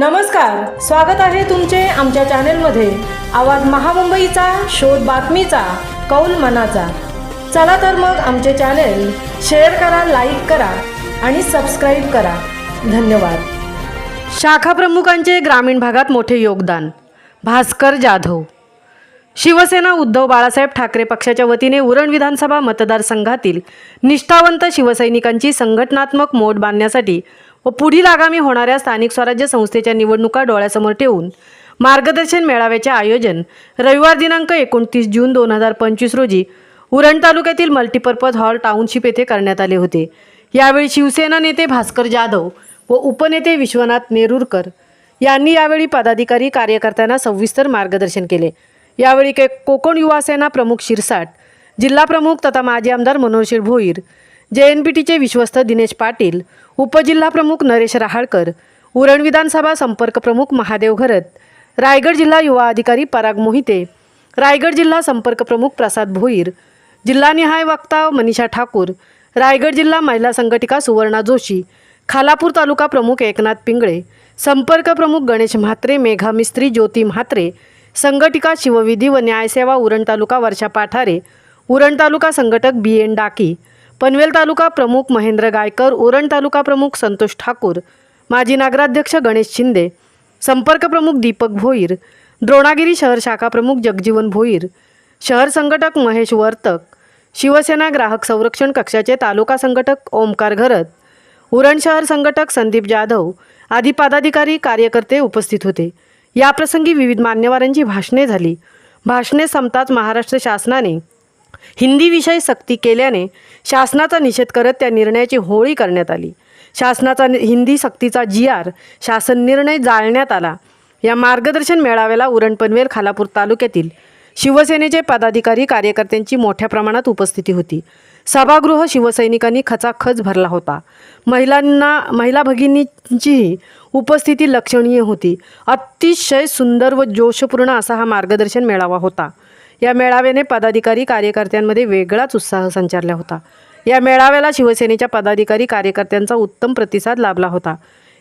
नमस्कार स्वागत आहे तुमचे आमच्या चॅनेलमध्ये. आवाज महामुंबईचा शोध बातमीचा कौल मनाचा. चला तर मग आमचे चॅनेल शेअर करा लाईक करा आणि सबस्क्राईब करा. धन्यवाद. शाखा प्रमुखांचे ग्रामीण भागात मोठे योगदान. भास्कर जाधव. शिवसेना उद्धव बाळासाहेब ठाकरे पक्षाच्या वतीने उरण विधानसभा मतदारसंघातील निष्ठावंत शिवसैनिकांची संघटनात्मक मोड बांधण्यासाठी व पुढील आगामी होणाऱ्या स्थानिक स्वराज्य संस्थेच्या निवडणुका डोळ्यासमोर ठेवून मार्गदर्शन मेळाव्याचे आयोजन रविवार दिनांक एकोणतीस जून दोन हजार पंचवीस रोजी उरण तालुक्यातील मल्टीपर्पज हॉल टाउनशिप येथे करण्यात आले होते. यावेळी शिवसेना नेते भास्कर जाधव व उपनेते विश्वनाथ नेरुरकर यांनी यावेळी पदाधिकारी कार्यकर्त्यांना सविस्तर मार्गदर्शन केले. यावेळी के कोकण युवा सेना प्रमुख शिरसाट जिल्हा प्रमुख तथा माजी आमदार मनोहरशीर भोईर जे एन पी टीचे विश्वस्त दिनेश पाटील उपजिल्हा प्रमुख नरेश रहाळकर उरण विधानसभा संपर्क प्रमुख महादेव घरत रायगड जिल्हा युवा अधिकारी पराग मोहिते रायगड जिल्हा संपर्क प्रमुख प्रसाद भोईर जिल्हानिहाय वक्ता मनीषा ठाकूर रायगड जिल्हा महिला संघटिका सुवर्णा जोशी खालापूर तालुका प्रमुख एकनाथ पिंगळे संपर्क प्रमुख गणेश म्हात्रे मेघा मिस्त्री ज्योती म्हात्रे संघटिका शिवविधी व न्यायसेवा उरण तालुका वर्षा पाठारे उरण तालुका संघटक बी एन डाकी पनवेल तालुका प्रमुख महेंद्र गायकर उरण तालुका प्रमुख संतोष ठाकूर माजी नगराध्यक्ष गणेश शिंदे संपर्क प्रमुख दीपक भोईर द्रोणागिरी शहर शाखा प्रमुख जगजीवन भोईर शहर संघटक महेश वर्तक शिवसेना ग्राहक संरक्षण कक्षाचे तालुका संघटक ओमकार घरत उरण शहर संघटक संदीप जाधव आदी पदाधिकारी कार्यकर्ते उपस्थित होते. याप्रसंगी विविध मान्यवरांची भाषणे झाली. भाषणे संपताच महाराष्ट्र शासनाने हिंदी विषय सक्ती केल्याने शासनाचा निषेध करत त्या निर्णयाची होळी करण्यात आली. शासनाचा हिंदी सक्तीचा जी आर शासन निर्णय जाळण्यात आला. या मार्गदर्शन मेळाव्याला उरण पनवेल खालापूर तालुक्यातील शिवसेनेचे पदाधिकारी कार्यकर्त्यांची मोठ्या प्रमाणात उपस्थिती होती. सभागृह शिवसैनिकांनी खचाखच भरला होता. महिलांना महिला भगिनींचीही उपस्थिती लक्षणीय होती. अतिशय सुंदर व जोशपूर्ण असा हा मार्गदर्शन मेळावा होता. या मेळाव्याने पदाधिकारी कार्यकर्त्यांमध्ये वेगळाच उत्साह संचारला होता. या मेळाव्याला शिवसेनेच्या पदाधिकारी कार्यकर्त्यांचा उत्तम प्रतिसाद लाभला होता.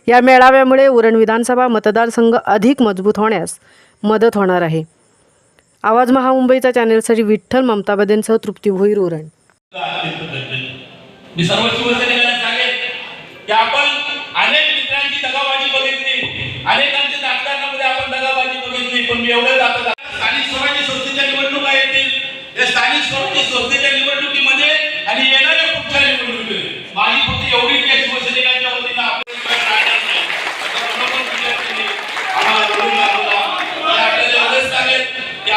या मेळाव्यामुळे उरण विधानसभा मतदारसंघ अधिक मजबूत होण्यास मदत होणार आहे. आवाज महामुंबईचा चॅनेलसाठी विठ्ठल ममता बदेंसह तृप्ती भोईर उरण. मी सर्व शिवसेनेला सांगेन की आपण अनेक मित्रांची दगाबाजी बघितली. अनेकांच्या राजकारणामध्ये आपण दगाबाजी बघितली पण मी एवढं जातो स्थानिक स्वराज्य संस्थेच्या निवडणुका येतील या स्थानिक स्वराज्य संस्थेच्या निवडणुकीमध्ये आणि येणाऱ्या पुढच्या निवडणुकीमध्ये. माझी फक्त एवढी शिवसैनिकांच्या वतीनं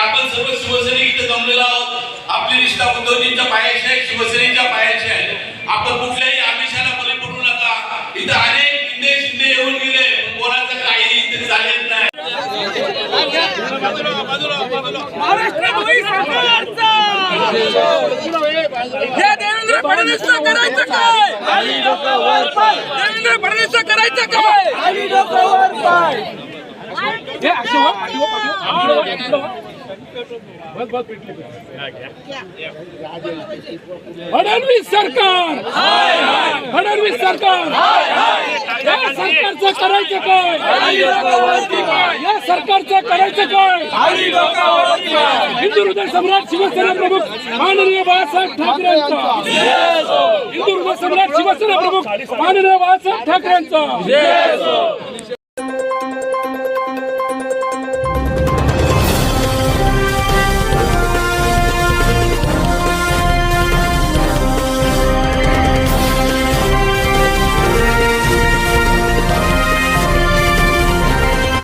आपण सर्व शिवसैनिक इथे जमलेलो आहोत. आपली निष्ठा उद्धवजींच्या पायाची आहे शिवसेनेच्या पायाची आहे. आपण कुठल्याही आमिषाला बळी पडू नका. इथं अनेक शिंदे शिंदे येऊन गेले कोणाचं काही इथे चालेल नाही. महाराष्ट्र देवेंद्र फडणवीसचं करायचं काय देवेंद्र फडणवीसचं करायचं काय फडणवीस सरकार फडणवीस सरकार या सरकारचं करायचं काय? या सरकारचं करायचं काय? हिंदू हृदय सम्राट शिवसेना प्रमुख माननीय बाळासाहेब ठाकरेंचा हिंदू हृदय सम्राट शिवसेना प्रमुख माननीय बाळासाहेब ठाकरेंचा